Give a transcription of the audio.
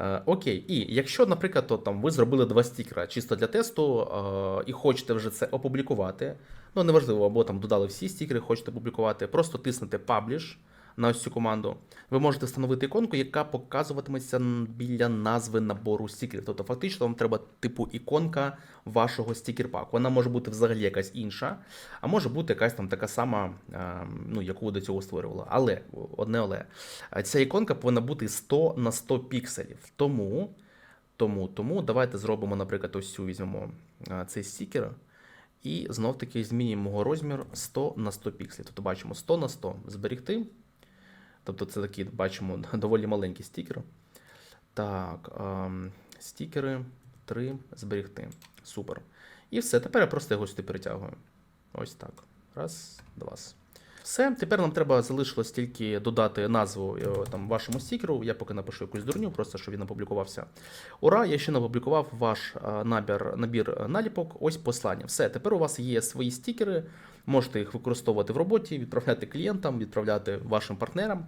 Е, окей, і якщо, наприклад, то, там, ви зробили два стікера чисто для тесту е, і хочете вже це опублікувати, ну неважливо, або там додали всі стікери, хочете опублікувати, просто тиснете Publish на ось цю команду. Ви можете встановити іконку, яка показуватиметься біля назви набору стікерів. Тобто, фактично, вам треба типу іконка вашого стікер-паку. Вона може бути взагалі якась інша, а може бути якась там така сама, е, ну, яку ви до цього створювали. Але одне але е, ця іконка повинна бути 100 на 100 пікселів. Тому, тому, тому давайте зробимо, наприклад, ось цю візьмемо е, цей стікер. І знов таки змінюємо його розмір 100 на 100 пікселів. Тобто бачимо 100 на 100 зберігти. Тобто це такі, бачимо, доволі маленькі стікери. Так, ем, стікери 3 зберігти. Супер. І все. Тепер я просто його сюди перетягую. Ось так. Раз, два. Все. Тепер нам треба залишилось тільки додати назву е, там, вашому стікеру. Я поки напишу якусь дурню, просто щоб він опублікувався. Ура! Я ще не опублікував ваш е, набір, набір е, наліпок. Ось послання. Все. Тепер у вас є свої стікери. Можете їх використовувати в роботі, відправляти клієнтам, відправляти вашим партнерам.